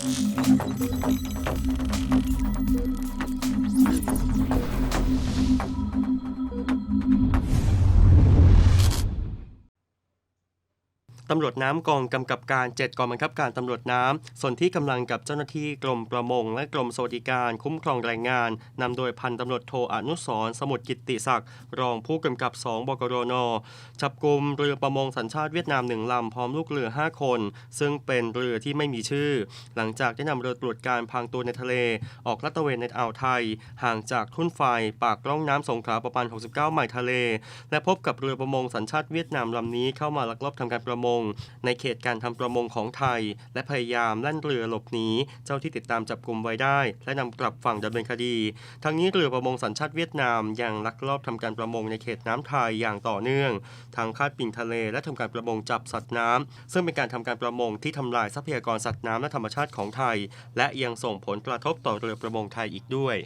Thank you. ตำรวจน้ำกองกำกับการ 7กองบังคับการตำรวจน้ำส่วนที่กำลังกับเจ้าหน้าที่กรมประมง และกรมสวัสดิการคุ้มครองแรงงานนำโดยพันตำรวจโทอนุสรสมุทรกิตติศักดิ์รองผู้กำกับ 2 บกรนจับกลุ่มเรือประมงสัญชาติเวียดนามหนึ่งลำพร้อมลูกเรือ 5 คน ซึ่งเป็นเรือที่ไม่มีชื่อ หลังจากได้นำเรือตรวจการพางตัวในทะเล ออกลาดตระเวนในอ่าวไทย ห่างจากทุ่นไฟปากร่องน้ำสงขลาประมาณ 69 ไมล์ทะเล และพบกับเรือประมงสัญชาติเวียดนามลำนี้เข้ามาลักลอบทำการประมงในเขตการทำประมงของไทย และพยายามแล่นเรือหลบหนีเจ้าที่ติดตามจับกลุ่มไว้ได้ และนำกลับฝั่งดำเนินคดี ทั้งนี้เรือประมงสัญชาติเวียดนามยังลักลอบทำการประมงในเขตน้ำไทยอย่างต่อเนื่องทั้งคาดปิ่งทะเลและทำการประมงจับสัตว์น้ำซึ่งเป็นการทำการประมงที่ทำลายทรัพยากรสัตว์น้ำและธรรมชาติของไทย และยังส่งผลกระทบต่อเรือประมงไทยอีกด้วย